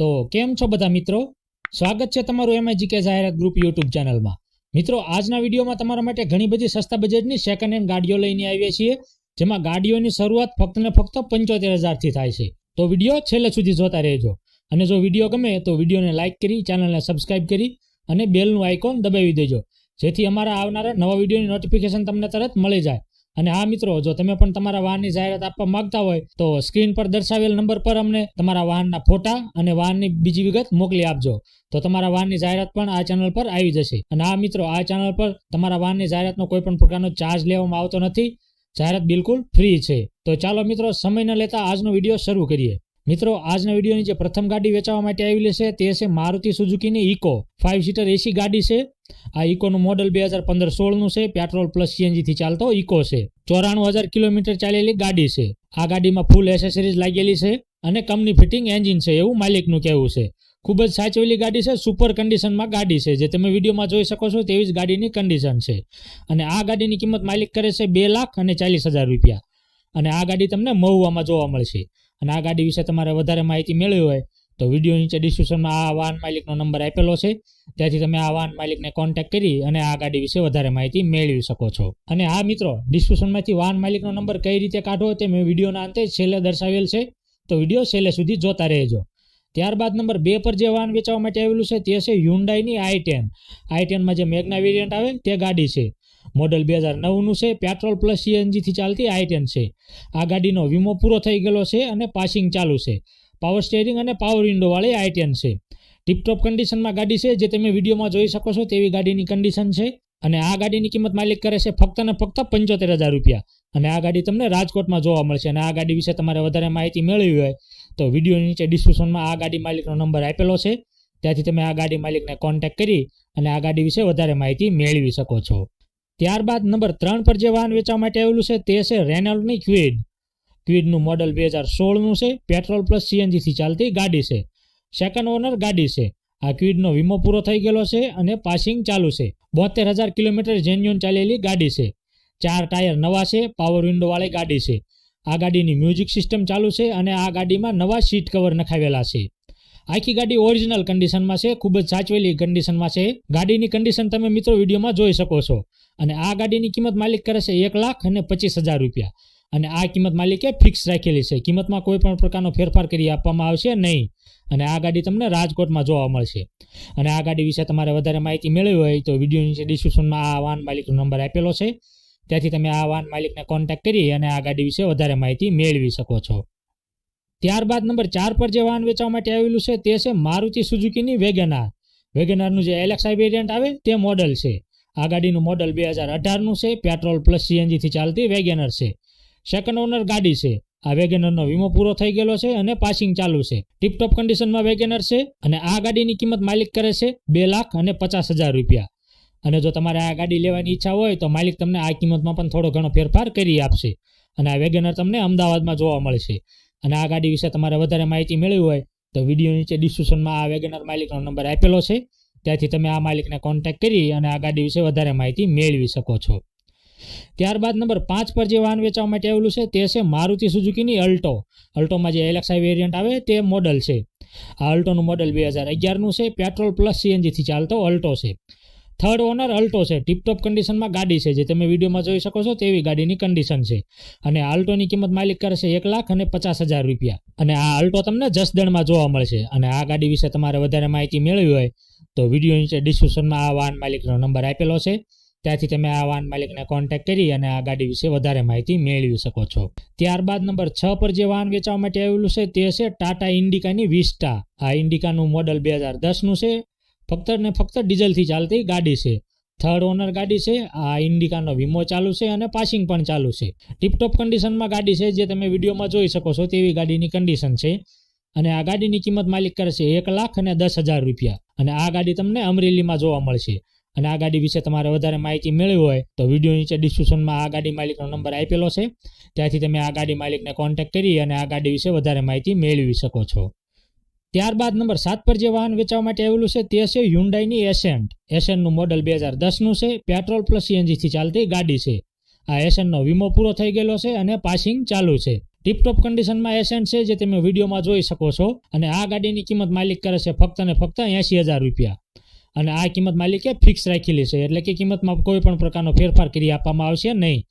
તો કેમ છો બધા મિત્રો? સ્વાગત છે તમારું એમઆઈ જીકે જાહેરાત ગ્રુપ યુટ્યુબ ચેનલમાં. મિત્રો, આજના વિડીયોમાં તમારા માટે ઘણી બધી સસ્તા બજેટની સેકન્ડ હેન્ડ ગાડીઓ લઈને આવીએ છીએ, જેમાં ગાડીઓની શરૂઆત ફક્ત ને ફક્ત પંચોતેર હજારથી થાય છે. તો વીડિયો છેલ્લે સુધી જોતા રહેજો. અને જો વીડિયો ગમે તો વિડીયોને લાઇક કરી, ચેનલને સબસ્ક્રાઇબ કરી અને બેલનું આઇકોન દબાવી દેજો. જેથી અમારા આવનારા નવા વિડીયોની નોટિફિકેશન તમને તરત મળી જાય. અને હા મિત્રો, જો તમે પણ તમારા વાહનની જાહેરાત આપવા માંગતા હોય, તો સ્ક્રીન પર દર્શાવેલ નંબર પર અમને તમારા વાહનના ફોટા અને વાહનની બીજી વિગત મોકલી આપજો. તો તમારા વાહનની જાહેરાત પણ આ ચેનલ પર આવી જશે. અને હા મિત્રો, આ ચેનલ પર તમારા વાહનની જાહેરાતનો કોઈ પણ પ્રકારનો ચાર્જ લેવામાં આવતો નથી. જાહેરાત બિલકુલ ફ્રી છે. તો ચાલો મિત્રો, સમય ન લેતા આજનો વીડિયો શરૂ કરીએ. મિત્રો, આજના વિડીયોની જે પ્રથમ ગાડી વેચવા માટે આવેલી છે તે છે મારુતિ સુઝુકીની ઇકો. ફાઇવ સીટર એસી ગાડી છે. આ ઇકોનું મોડલ બે હજાર પંદર સોળનું છે, પેટ્રોલ પ્લસ સીએનજીથી ચાલતો ઇકો છે. ચોરાણું હજાર કિલોમીટર ચાલેલી ગાડી છે. આ ગાડીમાં ફૂલ એસેસરીઝ લાગેલી છે અને કંપની ફિટિંગ એન્જિન છે એવું માલિકનું કહેવું છે. ખૂબ જ સાચવેલી ગાડી છે સુપર કન્ડિશનમાં ગાડી છે. જે તમે વિડીયોમાં જોઈ શકો છો તેવી જ ગાડીની કન્ડિશન છે. અને આ ગાડીની કિંમત માલિક કરે છે બે લાખ અને ચાલીસ હજાર રૂપિયા. અને આ ગાડી તમને મહુવામાં જોવા મળશે. અને આ ગાડી વિશે તમારે વધારે માહિતી મેળવી હોય તો વીડિયો નીચે ડિસ્ક્રિપ્શનમાં આ વાહન માલિકનો નંબર આપેલો છે. ત્યાંથી તમે આ વાહન માલિકને કોન્ટેક્ટ કરી અને આ ગાડી વિશે વધારે માહિતી મેળવી શકો છો. અને હા મિત્રો ડિસ્ક્રિપ્શનમાંથી વાહન માલિકનો નંબર કઈ રીતે કાઢવો તે મેં વિડીયોના અંતે છેલ્લે દર્શાવેલ છે. તો વીડિયો છેલ્લે સુધી જોતા રહેજો. ત્યારબાદ નંબર બે પર જે વાહન વેચવા માટે આવેલું છે તે છે યુન્ડાઈની આઈ ટેન આઈ ટેનમાં જે મેગના વેરિયન્ટ આવે તે ગાડી છે. મોડલ બે હજાર નવનું છે, પેટ્રોલ પ્લસ સીએનજીથી ચાલતી આઈ ટેન છે. આ ગાડીનો વીમો પૂરો થઈ ગયેલો છે અને પાસિંગ ચાલુ છે. પાવર સ્ટેરિંગ અને પાવર વિન્ડોવાળી આઈ ટેન છે. ટીપટોપ કન્ડિશનમાં ગાડી છે, જે તમે વિડીયોમાં જોઈ શકો છો તેવી ગાડીની કન્ડિશન છે. અને આ ગાડીની કિંમત માલિક કરે છે ફક્ત ને ફક્ત પંચોતેર હજાર રૂપિયા. અને આ ગાડી તમને રાજકોટમાં જોવા મળશે અને આ ગાડી વિશે તમારે વધારે માહિતી મેળવી હોય તો વીડિયો નીચે ડિસ્ક્રિપ્શનમાં આ ગાડી માલિકનો નંબર આપેલો છે. ત્યાંથી તમે આ ગાડી માલિકને કોન્ટેક્ટ કરી અને આ ગાડી વિશે વધારે માહિતી મેળવી શકો છો. ત્યારબાદ નંબર ત્રણ પર જે વાહન વેચવા માટે આવેલું છે તે છે રેનોલ્ડની ક્વિડ ક્વિડનું મોડલ બે હજાર સોળનું છે પેટ્રોલ પ્લસ સીએનજીથી ચાલતી ગાડી છે. સેકન્ડ ઓનર ગાડી છે. આ ક્વિડનો વીમો પૂરો થઈ ગયેલો છે અને પાસિંગ ચાલુ છે. બોતેર હજાર કિલોમીટર જેન્યુન ચાલેલી ગાડી છે. ચાર ટાયર નવા છે પાવર વિન્ડોવાળી ગાડી છે. આ ગાડીની મ્યુઝિક સિસ્ટમ ચાલુ છે અને આ ગાડીમાં નવા સીટ કવર નખાવેલા છે. આખી ગાડી ઓરિજિનલ કન્ડિશનમાં છે, ખૂબ જ સાચવેલી કન્ડિશનમાં છે. ગાડીની કન્ડિશન તમે મિત્રો વિડીયોમાં જોઈ શકો છો. અને આ ગાડીની કિંમત માલિક કરે છે એક લાખ અને પચીસ હજાર રૂપિયા. અને આ કિંમત માલિકે ફિક્સ રાખેલી છે. કિંમતમાં કોઈ પણ પ્રકારનો ફેરફાર કરી આપવામાં આવશે નહીં. અને આ ગાડી તમને રાજકોટમાં જોવા મળશે. અને આ ગાડી વિશે તમારે વધારે માહિતી મેળવી હોય તો વીડિયો નીચે ડિસ્ક્રિપ્શનમાં આ વાહન માલિકનો નંબર આપેલો છે. ત્યાંથી તમે આ વાહન માલિકને કોન્ટેક્ટ કરી અને આ ગાડી વિશે વધારે માહિતી મેળવી શકો છો. ત્યારબાદ નંબર ચાર પર જે વાહન વેચવા માટે આવેલું છે તે છે મારુતિ સુઝુકીની વેગેનાર. વેગેનારનું જે એલેક્સાઈ વેરિયન્ટ આવે તે મોડલ છે. આ ગાડીનું મોડલ બે હજાર અઢારનું છે. પેટ્રોલ પ્લસ સીએનજીથી ચાલતી વેગેનર છે. સેકન્ડ ઓનર ગાડી છે. આ વેગેનરનો વીમો પૂરો થઈ ગયેલો છે અને પાસિંગ ચાલુ છે. ટીપટોપ કન્ડિશનમાં વેગેનર છે અને આ ગાડીની કિંમત માલિક કરે છે બે લાખ અને પચાસ હજાર રૂપિયા. અને જો તમારે આ ગાડી લેવાની ઈચ્છા હોય તો માલિક તમને આ કિંમતમાં પણ થોડો ઘણો ફેરફાર કરી આપશે. અને આ વેગેનર તમને અમદાવાદમાં જોવા મળશે. અને આ ગાડી વિશે તમારે વધારે માહિતી મેળવી હોય તો વીડિયો નીચે ડિસ્ક્રિપ્શનમાં આ વેગેનર માલિકનો નંબર આપેલો છે. ત્યાંથી તમે આ માલિકને કોન્ટેક્ટ કરી અને આ ગાડી વિશે વધારે માહિતી મેળવી શકો છો. ત્યારબાદ નંબર પાંચ પર જે વાહન વેચવા માટે આવેલું છે, તે છે મારુતિ સુઝુકીની અલ્ટો. અલ્ટોમાં જે એલેક્સાઈ વેરિયન્ટ આવે, તે મોડલ છે. આ અલ્ટોનું મોડલ બે હજાર અગિયારનું છે, પેટ્રોલ પ્લસ સીએનજીથી ચાલતો અલ્ટો છે. થર્ડ ઓનર અલ્ટો છે, ટીપટોપ કન્ડિશનમાં ગાડી છે, જે તમે વિડીયોમાં જોઈ શકો છો, તેવી ગાડીની કન્ડિશન છે. અને અલ્ટોની કિંમત માલિક કરે છે એક લાખ અને પચાસ હજાર રૂપિયા. અને આ અલ્ટો તમને જસદણમાં જોવા મળશે. અને આ ગાડી વિશે તમારે વધારે માહિતી મેળવી હોય, તો વીડિયો નીચે ડિસ્ક્રિપ્શનમાં આ વાહન માલિકનો નંબર આપેલો છે. ત્યાંથી તમે આ વાહન માલિકને કોન્ટેક્ટ કરી અને આ ગાડી વિશે વધારે માહિતી મેળવી શકો છો. ત્યારબાદ નંબર છ પર જે વાહન વેચવા માટે આવેલું છે તે છે ટાટા ઇન્ડિકાની વિસ્ટા આ ઇન્ડિકાનું મોડલ બે હજાર દસનું છે. ફક્ત ને ફક્ત ડીઝલથી ચાલતી ગાડી છે. થર્ડ ઓનર ગાડી છે. આ ઇન્ડિકાનો વીમો ચાલુ છે અને પાસિંગ પણ ચાલુ છે. ટીપટોપ કન્ડિશનમાં ગાડી છે જે તમે વિડીયોમાં જોઈ શકો છો તેવી ગાડીની કન્ડિશન છે. અને આ ગાડીની કિંમત માલિક કરે છે એક લાખ અને દસ હજાર રૂપિયા. અને આ ગાડી તમને અમરેલીમાં જોવા મળશે. અને આ ગાડી વિશે તમારે વધારે માહિતી મેળવી હોય તો વીડિયો નીચે ડિસ્ક્રિપ્શનમાં આ ગાડી માલિકનો નંબર આપેલો છે. ત્યાંથી તમે આ ગાડી માલિકને કોન્ટેક્ટ કરી અને આ ગાડી વિશે વધારે માહિતી મેળવી શકો છો. ત્યારબાદ નંબર સાત પર જે વાહન વેચવા માટે આવેલું છે તે છે હ્યુન્ડાઈની એસેન્ટ એસેન્ટનું મોડલ બે હજાર દસનું છે. પેટ્રોલ પ્લસ સીએનજીથી ચાલતી ગાડી છે. આ એસેન્ટનો વીમો પૂરો થઈ ગયેલો છે અને પાસિંગ ચાલુ છે. ટીપટોપ કન્ડિશનમાં એસેન્ટ છે જે તમે વિડીયોમાં જોઈ શકો છો. અને આ ગાડીની કિંમત માલિક કરે છે ફક્ત ને ફક્ત એંશી હજાર રૂપિયા. અને આ કિંમત માલિકે ફિક્સ રાખેલી છે. એટલે કે કિંમતમાં કોઈ પણ પ્રકારનો ફેરફાર કરી આપવામાં આવશે નહીં.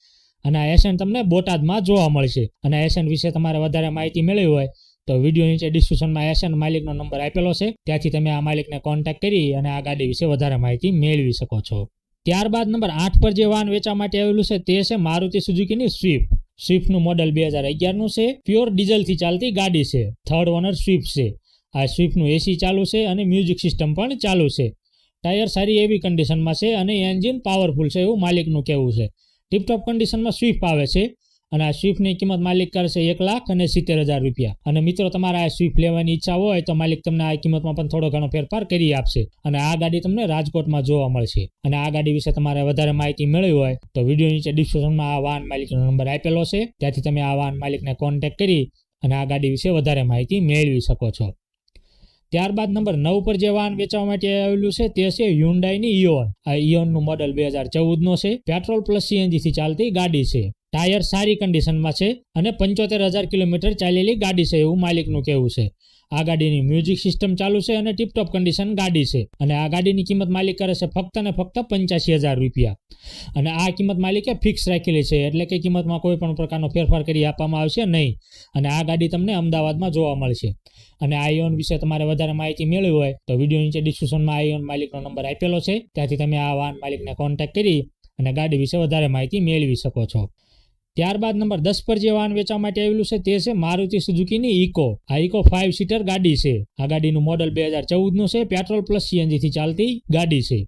અને આ એસેન્ટ તમને બોટાદમાં જોવા મળશે. અને આ વિશે તમારે વધારે માહિતી મેળવી હોય તો વીડિયો નીચે ડિસ્ક્રિપ્શનમાં એસેન્ટ માલિકનો નંબર આપેલો છે. ત્યાંથી તમે આ માલિકને કોન્ટેક્ટ કરી અને આ ગાડી વિશે વધારે માહિતી મેળવી શકો છો. ત્યારબાદ નંબર આઠ પર જે વાહન વેચવા માટે આવેલું છે તે છે મારુતિ સુઝુકીની સ્વિફ્ટ. સ્વિફ્ટનું મોડલ બે હજાર અગિયારનું છે. પ્યોર ડીઝલથી ચાલતી ગાડી છે. થર્ડ ઓનર સ્વિફ્ટ છે. આ સ્વિફ્ટનું એસી ચાલુ છે અને મ્યુઝિક સિસ્ટમ પણ ચાલુ છે. ટાયર સારી એવી કન્ડિશનમાં છે અને એન્જિન પાવરફુલ છે એવું માલિકનું કહેવું છે. ટીપટોપ કન્ડિશનમાં સ્વિફ્ટ આવે છે અને આ સ્વિફ્ટની કિંમત માલિક કરશે એક લાખ અને સિત્તેર હજાર રૂપિયા. અને મિત્રો, તમારે આ સ્વિફ્ટ લેવાની ઈચ્છા હોય તો માલિક તમને આ કિંમતમાં પણ થોડો ઘણો ફેરફાર કરી આપશે. અને આ ગાડી તમને રાજકોટમાં જોવા મળશે. અને આ ગાડી વિશે તમારે વધારે માહિતી મેળવી હોય તો વીડિયો નીચે ડિસ્ક્રિપ્શનમાં આ વાહન માલિકનો નંબર આપેલો છે. ત્યાંથી તમે આ વાહન માલિકને કોન્ટેક્ટ કરી અને આ ગાડી વિશે વધારે માહિતી મેળવી શકો છો. ત્યારબાદ નંબર નવ પર જે વાહન વેચવા માટે આવેલું છે, તે છે હ્યુન્ડાઈની ઇયોન આ ઇયોનનું મોડલ બે હજાર ચૌદનો છે. પેટ્રોલ પ્લસ સીએનજી થી ચાલતી ગાડી છે. ટાયર સારી કન્ડિશનમાં છે અને પંચોતેર હજાર કિલોમીટર ચાલેલી ગાડી છે એવું માલિકનું કહેવું છે. આ ગાડીની મ્યુઝિક સિસ્ટમ ચાલુ છે અને ટીપટોપ કન્ડિશન ગાડી છે. અને આ ગાડીની કિંમત માલિક કરે છે ફક્ત ને ફક્ત પંચ્યાસી હજાર રૂપિયા. અને આ કિંમત માલિકે ફિક્સ રાખેલી છે, એટલે કે કિંમતમાં કોઈ પણ પ્રકારનો ફેરફાર કરી આપવામાં આવશે નહીં. અને આ ગાડી તમને અમદાવાદમાં જોવા મળશે. અને આઈઓન વિશે તમારે વધારે માહિતી મેળવી હોય, તો વીડિયો નીચે ડિસ્ક્રિપ્શનમાં આઈઓન માલિકનો નંબર આપેલો છે. ત્યાંથી તમે આ વાહન માલિકને કોન્ટેક્ટ કરી અને ગાડી વિશે વધારે માહિતી મેળવી શકો છો. ત્યારબાદ નંબર દસ પર જે વાહન વેચવા માટે આવેલું છે તે છે મારુતિ સુઝુકીની ઇકો આ ઇકો ફાઇવ સીટર ગાડી છે. આ ગાડીનું મોડલ બે હજાર ચૌદનું છે. પેટ્રોલ પ્લસ સીએનજીથી ચાલતી ગાડી છે.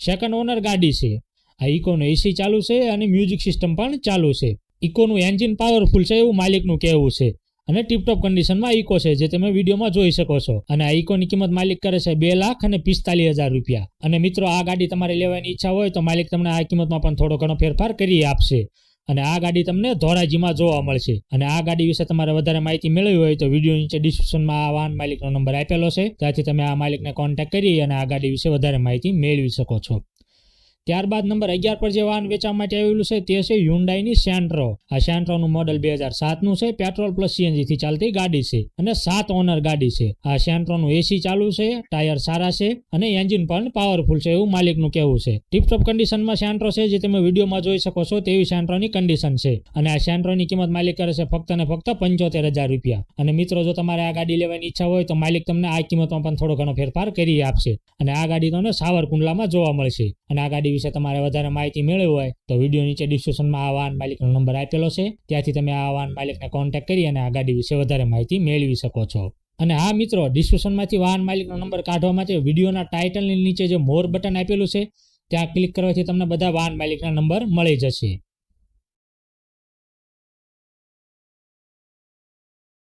સેકન્ડ ઓનર ગાડી છે. આ ઇકોનું એસી ચાલુ છે અને મ્યુઝિક સિસ્ટમ પણ ચાલુ છે. ઇકોનું એન્જિન પાવરફુલ છે એવું માલિકનું કહેવું છે. અને ટીપટોપ કન્ડિશનમાં ઇકો છે જે તમે વિડીયોમાં જોઈ શકો છો. અને આ ઇકોની કિંમત માલિક કરે છે બે લાખ અને પિસ્તાલીસ હજાર રૂપિયા. અને મિત્રો, આ ગાડી તમારે લેવાની ઈચ્છા હોય તો માલિક તમને આ કિંમતમાં પણ થોડો ઘણો ફેરફાર કરી આપશે. અને આ ગાડી તમને ધોરાજીમાં જોવા મળશે. અને આ ગાડી વિશે તમારે વધારે માહિતી મેળવી હોય તો વીડિયો નીચે ડિસ્ક્રિપ્શનમાં આ વાહન માલિકનો નંબર આપેલો છે. ત્યાંથી તમે આ માલિકને કોન્ટેક્ટ કરી અને આ ગાડી વિશે વધારે માહિતી મેળવી શકો છો. ત્યારબાદ નંબર અગિયાર પર જે વાહન વેચવા માટે આવેલું છે તે છે યુન્ડાઈની સેન્ટ્રો આ સેન્ટ્રોનું મોડલ બે હજાર સાતનું છે પેટ્રોલ પ્લસ સીએનજી થી ચાલતી ગાડી છે અને સાત ઓનર ગાડી છે. આ સેન્ટ્રોનું એસી ચાલુ છે ટાયર સારા છે અને એન્જિન પણ પાવરફુલ છે એવું માલિકનું કહેવું છે. ટીપટોપ કન્ડિશનમાં સેન્ટ્રો છે જે તમે વિડીયોમાં જોઈ શકો છો તેવી સેન્ટ્રોની કન્ડિશન છે. અને આ સેન્ટ્રોની કિંમત માલિક કરે છે ફક્ત ને ફક્ત પંચોતેર હજાર રૂપિયા. અને મિત્રો, જો તમારે આ ગાડી લેવાની ઈચ્છા હોય તો માલિક તમને આ કિંમતમાં પણ થોડો ઘણો ફેરફાર કરી આપશે. અને આ ગાડી તમને સાવરકુંડલામાં જોવા મળશે. અને આ ગાડી વિશે તમારે વધારે માહિતી મેળવી હોય, તો વીડિયો નીચે ડિસ્ક્રિપ્શનમાં આ વાહન માલિકનો નંબર આપેલો છે. ત્યાંથી તમે આ વાહન માલિકને કોન્ટેક્ટ કરી અને આ ગાડી વિશે વધારે માહિતી મેળવી શકો છો. અને હા મિત્રો ડિસ્ક્રિપ્શનમાંથી વાહન માલિકનો નંબર કાઢવા માટે વિડીયોના ટાઇટલની નીચે જે મોર બટન આપેલું છે, ત્યાં ક્લિક કરવાથી તમને બધા વાહન માલિકના નંબર મળી જશે.